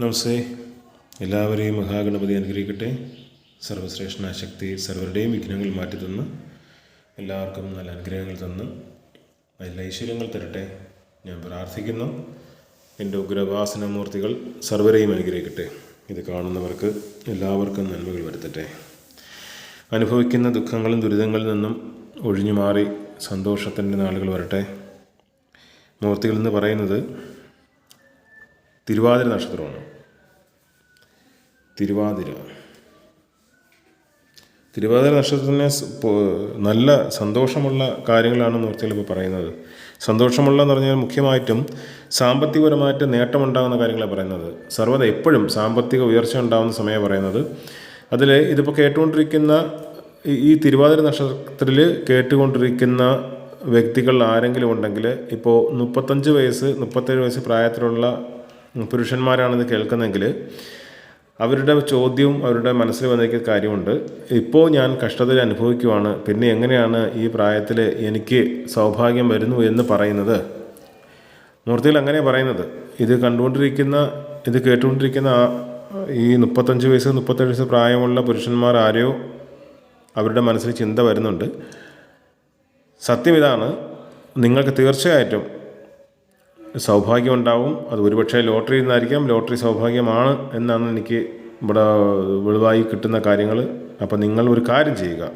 നമസ്തേ. എല്ലാവരെയും മഹാഗണപതി അനുഗ്രഹിക്കട്ടെ. സർവശ്രേഷ്ഠ ശക്തി സർവരുടെയും വിഘ്നങ്ങൾ മാറ്റിത്തന്ന് എല്ലാവർക്കും നല്ല അനുഗ്രഹങ്ങൾ തന്ന് നല്ല ഐശ്വര്യങ്ങൾ തരട്ടെ. ഞാൻ പ്രാർത്ഥിക്കുന്നു. എന്റെ ഉഗ്രവാസനമൂർത്തികൾ സർവരെയും അനുഗ്രഹിക്കട്ടെ. ഇത് കാണുന്നവർക്ക് എല്ലാവർക്കും നന്മകൾ വരുത്തട്ടെ. അനുഭവിക്കുന്ന ദുഃഖങ്ങളും ദുരിതങ്ങളിൽ നിന്നും ഒഴിഞ്ഞു മാറി സന്തോഷത്തിന്റെ നാളുകൾ വരട്ടെ. മൂർത്തികളെന്ന് പറയുന്നത് തിരുവാതിര നക്ഷത്രമാണ്. തിരുവാതിര. തിരുവാതിര നക്ഷത്രത്തിന് നല്ല സന്തോഷമുള്ള കാര്യങ്ങളാണ് മൂർത്തികൾ ഇപ്പോൾ പറയുന്നത്. സന്തോഷമുള്ള എന്ന് പറഞ്ഞാൽ മുഖ്യമായിട്ടും സാമ്പത്തികപരമായിട്ട് നേട്ടമുണ്ടാകുന്ന കാര്യങ്ങളാണ് പറയുന്നത്. സർവത എപ്പോഴും സാമ്പത്തിക ഉയർച്ച ഉണ്ടാകുന്ന സമയം പറയുന്നത്. അതിൽ ഇതിപ്പോൾ കേട്ടുകൊണ്ടിരിക്കുന്ന ഈ തിരുവാതിര നക്ഷത്രത്തിൽ കേട്ടുകൊണ്ടിരിക്കുന്ന വ്യക്തികൾ ആരെങ്കിലും ഉണ്ടെങ്കിൽ ഇപ്പോൾ മുപ്പത്തഞ്ച് വയസ്സ് മുപ്പത്തേഴ് വയസ്സ് പ്രായത്തിലുള്ള പുരുഷന്മാരാണിത് കേൾക്കുന്നതെങ്കിൽ അവരുടെ ചോദ്യവും അവരുടെ മനസ്സിൽ വന്നിരിക്കുന്ന കാര്യമുണ്ട്. ഇപ്പോൾ ഞാൻ കഷ്ടതയിൽ അനുഭവിക്കുവാണ്. പിന്നെ എങ്ങനെയാണ് ഈ പ്രായത്തിൽ എനിക്ക് സൗഭാഗ്യം വരുന്നു എന്ന് പറയുന്നത്? മൂർത്തിയിൽ അങ്ങനെ പറയുന്നത്. ഇത് കണ്ടുകൊണ്ടിരിക്കുന്ന ഇത് കേട്ടുകൊണ്ടിരിക്കുന്ന ഈ മുപ്പത്തഞ്ച് വയസ്സ് മുപ്പത്തേഴ് വയസ്സ് പ്രായമുള്ള പുരുഷന്മാർ ആരെയോ അവരുടെ മനസ്സിൽ ചിന്ത വരുന്നുണ്ട്. സത്യം ഇതാണ്. നിങ്ങൾക്ക് തീർച്ചയായിട്ടും സൗഭാഗ്യം ഉണ്ടാവും അത് ഒരുപക്ഷെ ലോട്ടറി നിന്നായിരിക്കാം. ലോട്ടറി സൗഭാഗ്യമാണ് എന്നാണ് എനിക്ക് ഇവിടെ വെളിവായി കിട്ടുന്ന കാര്യങ്ങൾ. അപ്പം നിങ്ങൾ ഒരു കാര്യം ചെയ്യുക.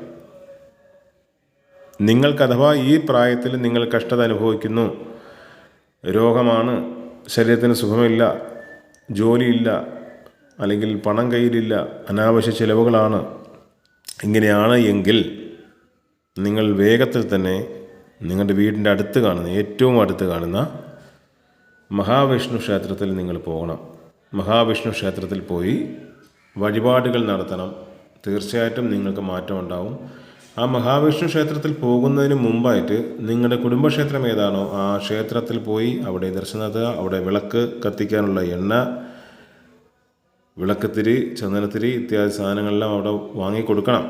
നിങ്ങൾക്ക് അഥവാ ഈ പ്രായത്തിൽ നിങ്ങൾ കഷ്ടത അനുഭവിക്കുന്നു രോഗമാണ് ശരീരത്തിന് സുഖമില്ല ജോലിയില്ല അല്ലെങ്കിൽ പണം കയ്യിലില്ല അനാവശ്യ ചിലവുകളാണ്. ഇങ്ങനെയാണ് എങ്കിൽ നിങ്ങൾ വേഗത്തിൽ തന്നെ നിങ്ങളുടെ വീടിന്റെ അടുത്ത് കാണുന്ന ഏറ്റവും അടുത്ത് കാണുന്ന മഹാവിഷ്ണു ക്ഷേത്രത്തിൽ നിങ്ങൾ പോകണം. മഹാവിഷ്ണു ക്ഷേത്രത്തിൽ പോയി വഴിപാടുകൾ നടത്തണം. തീർച്ചയായിട്ടും നിങ്ങൾക്ക് മാറ്റം ഉണ്ടാവും. ആ മഹാവിഷ്ണു ക്ഷേത്രത്തിൽ പോകുന്നതിന് മുമ്പായിട്ട് നിങ്ങളുടെ കുടുംബക്ഷേത്രം ഏതാണോ ആ ക്ഷേത്രത്തിൽ പോയി അവിടെ ദർശനം അവിടെ വിളക്ക് കത്തിക്കാനുള്ള എണ്ണ വിളക്കത്തിരി ചന്ദനത്തിരി ഇത്യാദി സാധനങ്ങളെല്ലാം അവിടെ വാങ്ങിക്കൊടുക്കണം.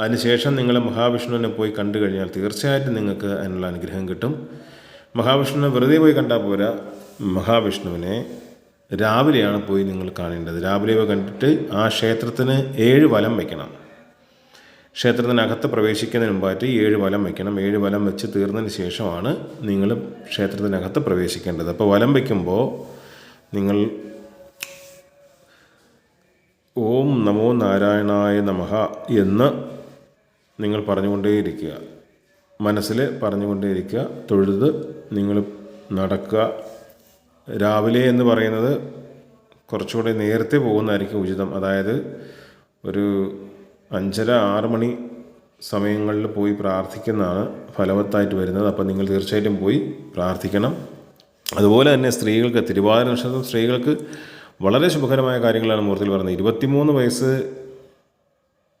അതിനുശേഷം നിങ്ങൾ മഹാവിഷ്ണുവിനെ പോയി കണ്ടു കഴിഞ്ഞാൽ തീർച്ചയായിട്ടും നിങ്ങൾക്ക് അതിനുള്ള അനുഗ്രഹം കിട്ടും. മഹാവിഷ്ണുവിനെ വെറുതെ പോയി കണ്ടാൽ പോരാ. മഹാവിഷ്ണുവിനെ രാവിലെയാണ് പോയി നിങ്ങൾ കാണേണ്ടത്. രാവിലെ പോയി കണ്ടിട്ട് ആ ക്ഷേത്രത്തിന് ഏഴ് വലം വയ്ക്കണം ക്ഷേത്രത്തിനകത്ത് പ്രവേശിക്കുന്നതിന് മുമ്പായിട്ട് ഏഴ് വലം വയ്ക്കണം ഏഴ് വലം വെച്ച് തീർന്നതിന് ശേഷമാണ് നിങ്ങൾ ക്ഷേത്രത്തിനകത്ത് പ്രവേശിക്കേണ്ടത്. അപ്പോൾ വലം വയ്ക്കുമ്പോൾ നിങ്ങൾ ഓം നമോ നാരായണായ നമഹ എന്ന് നിങ്ങൾ പറഞ്ഞുകൊണ്ടേയിരിക്കുക. മനസ്സിൽ പറഞ്ഞുകൊണ്ടേയിരിക്കുക. തൊഴുത് നിങ്ങൾ നടക്കുക. രാവിലെ എന്ന് പറയുന്നത് കുറച്ചുകൂടി നേരത്തെ പോകുന്നതായിരിക്കും ഉചിതം. അതായത് ഒരു അഞ്ചര ആറ് മണി സമയങ്ങളിൽ പോയി പ്രാർത്ഥിക്കുന്നതാണ് ഫലവത്തായിട്ട് വരുന്നത്. അപ്പോൾ നിങ്ങൾ തീർച്ചയായിട്ടും പോയി പ്രാർത്ഥിക്കണം. അതുപോലെ തന്നെ സ്ത്രീകൾക്ക് തിരുവാതിര നക്ഷത്രം സ്ത്രീകൾക്ക് വളരെ ശുഭകരമായ കാര്യങ്ങളാണ് മുഹൂർത്തിൽ പറയുന്നത് ഇരുപത്തിമൂന്ന് വയസ്സ്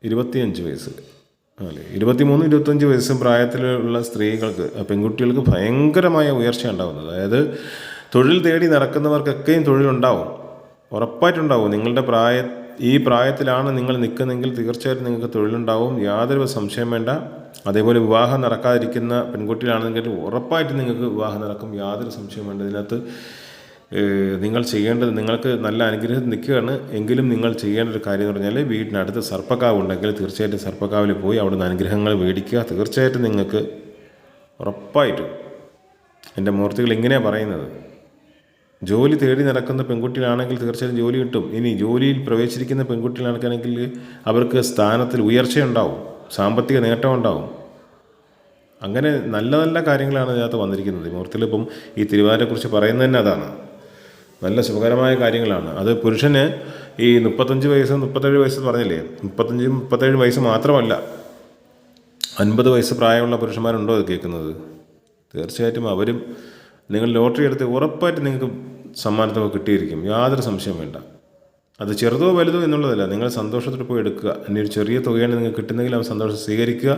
ഇരുപത്തിയഞ്ച് വയസ്സ്. അല്ലേ? ഇരുപത്തിമൂന്ന് ഇരുപത്തഞ്ച് വയസ്സ് പ്രായത്തിലുള്ള സ്ത്രീകൾക്ക് പെൺകുട്ടികൾക്ക് ഭയങ്കരമായ ഉയർച്ച ഉണ്ടാകുന്നത് അതായത് തൊഴിൽ തേടി നടക്കുന്നവർക്കൊക്കെയും തൊഴിലുണ്ടാവും. ഉറപ്പായിട്ടുണ്ടാവും. നിങ്ങളുടെ പ്രായ ഈ പ്രായത്തിലാണ് നിങ്ങൾ നിൽക്കുന്നതെങ്കിൽ തീർച്ചയായിട്ടും നിങ്ങൾക്ക് തൊഴിലുണ്ടാവും. യാതൊരു സംശയം വേണ്ട. അതേപോലെ വിവാഹം നടക്കാതിരിക്കുന്ന പെൺകുട്ടികളാണെങ്കിൽ ഉറപ്പായിട്ടും നിങ്ങൾക്ക് വിവാഹം നടക്കും. യാതൊരു സംശയം വേണ്ട. ഇതിനകത്ത് നിങ്ങൾ ചെയ്യേണ്ടത് നിങ്ങൾക്ക് നല്ല അനുഗ്രഹം നിൽക്കുകയാണ്. എങ്കിലും നിങ്ങൾ ചെയ്യേണ്ട ഒരു കാര്യം എന്ന് പറഞ്ഞാൽ വീടിനടുത്ത് സർപ്പക്കാവ് ഉണ്ടെങ്കിൽ തീർച്ചയായിട്ടും സർപ്പക്കാവിൽ പോയി അവിടുന്ന് അനുഗ്രഹങ്ങൾ മേടിക്കുക. തീർച്ചയായിട്ടും നിങ്ങൾക്ക് ഉറപ്പായിട്ടും. എന്റെ മൂർത്തികൾ ഇങ്ങനെയാണ് പറയുന്നത്. ജോലി തേടി നടക്കുന്ന പെൺകുട്ടികളാണെങ്കിൽ തീർച്ചയായും ജോലി കിട്ടും. ഇനി ജോലിയിൽ പ്രവേശിച്ചിരിക്കുന്ന പെൺകുട്ടികളാണെങ്കിൽ അവർക്ക് സ്ഥാനത്തിൽ ഉയർച്ചയുണ്ടാവും സാമ്പത്തിക നേട്ടം ഉണ്ടാവും. അങ്ങനെ നല്ല നല്ല കാര്യങ്ങളാണ് ഇതിനകത്ത് വന്നിരിക്കുന്നത്. മൂർത്തിയിൽ ഈ തിരുവാതിരെക്കുറിച്ച് പറയുന്നത് തന്നെ അതാണ്. നല്ല ശുഭകരമായ കാര്യങ്ങളാണ്. അത് പുരുഷന് ഈ മുപ്പത്തഞ്ച് വയസ്സ് മുപ്പത്തേഴ് വയസ്സ് പറഞ്ഞില്ലേ? മുപ്പത്തഞ്ച് മുപ്പത്തേഴ് വയസ്സ് മാത്രമല്ല. അൻപത് വയസ്സ് പ്രായമുള്ള പുരുഷന്മാരുണ്ടോ അത് കേൾക്കുന്നത്? തീർച്ചയായിട്ടും അവരും നിങ്ങൾ ലോട്ടറി എടുത്ത് ഉറപ്പായിട്ട് നിങ്ങൾക്ക് സമ്മാനത്തുക കിട്ടിയിരിക്കും. യാതൊരു സംശയം വേണ്ട. അത് ചെറുതോ വലുതോ എന്നുള്ളതല്ല. നിങ്ങൾ സന്തോഷത്തോടെ പോയി എടുക്കുക. ഇനി ഒരു ചെറിയ തുകയാണ് നിങ്ങൾക്ക് കിട്ടുന്നെങ്കിൽ ആ സന്തോഷം സ്വീകരിക്കുക.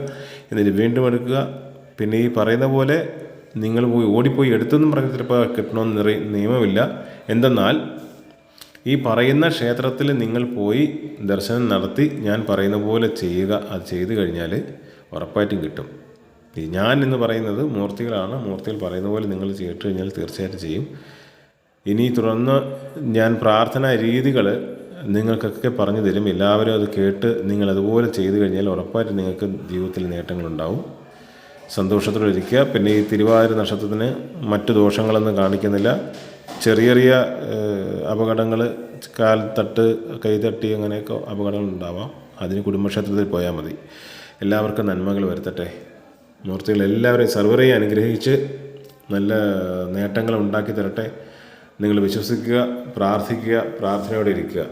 എന്നിട്ട് വീണ്ടും എടുക്കുക. പിന്നെ ഈ പറയുന്ന പോലെ നിങ്ങൾ പോയി ഓടിപ്പോയി എടുത്തൊന്നും പറഞ്ഞ് ചിലപ്പോൾ കിട്ടണമെന്ന് നിയമമില്ല. എന്തെന്നാൽ ഈ പറയുന്ന ക്ഷേത്രത്തിൽ നിങ്ങൾ പോയി ദർശനം നടത്തി ഞാൻ പറയുന്ന പോലെ ചെയ്യുക അത് ചെയ്തു കഴിഞ്ഞാൽ ഉറപ്പായിട്ടും കിട്ടും. ഞാൻ എന്ന് പറയുന്നത് മൂർത്തികളാണ്. മൂർത്തികൾ പറയുന്ന പോലെ നിങ്ങൾ ചെയ്തിട്ട് കഴിഞ്ഞാൽ തീർച്ചയായിട്ടും ചെയ്യും. ഇനി തുടർന്ന് ഞാൻ പ്രാർത്ഥനാ രീതികൾ നിങ്ങൾക്കൊക്കെ പറഞ്ഞു തരും. എല്ലാവരും അത് കേട്ട് നിങ്ങൾ അതുപോലെ ചെയ്തു കഴിഞ്ഞാൽ ഉറപ്പായിട്ട് നിങ്ങൾക്ക് ജീവിതത്തിൽ നേട്ടങ്ങളുണ്ടാവും. സന്തോഷത്തോടെ ഇരിക്കുക പിന്നെ ഈ തിരുവാതിര നക്ഷത്രത്തിന് മറ്റു ദോഷങ്ങളൊന്നും കാണിക്കുന്നില്ല. ചെറിയ ചെറിയ അപകടങ്ങൾ കാൽ തട്ട് കൈ തട്ടി അങ്ങനെയൊക്കെ അപകടങ്ങൾ ഉണ്ടാവാം അതിന് കുടുംബക്ഷേത്രത്തിൽ പോയാൽ മതി. എല്ലാവർക്കും നന്മകൾ വരുത്തട്ടെ. മൂർത്തികൾ എല്ലാവരെയും സർവരെയും അനുഗ്രഹിച്ച് നല്ല നേട്ടങ്ങൾ ഉണ്ടാക്കി തരട്ടെ നിങ്ങൾ വിശ്വസിക്കുക പ്രാർത്ഥിക്കുക പ്രാർത്ഥനയോടെ ഇരിക്കുക.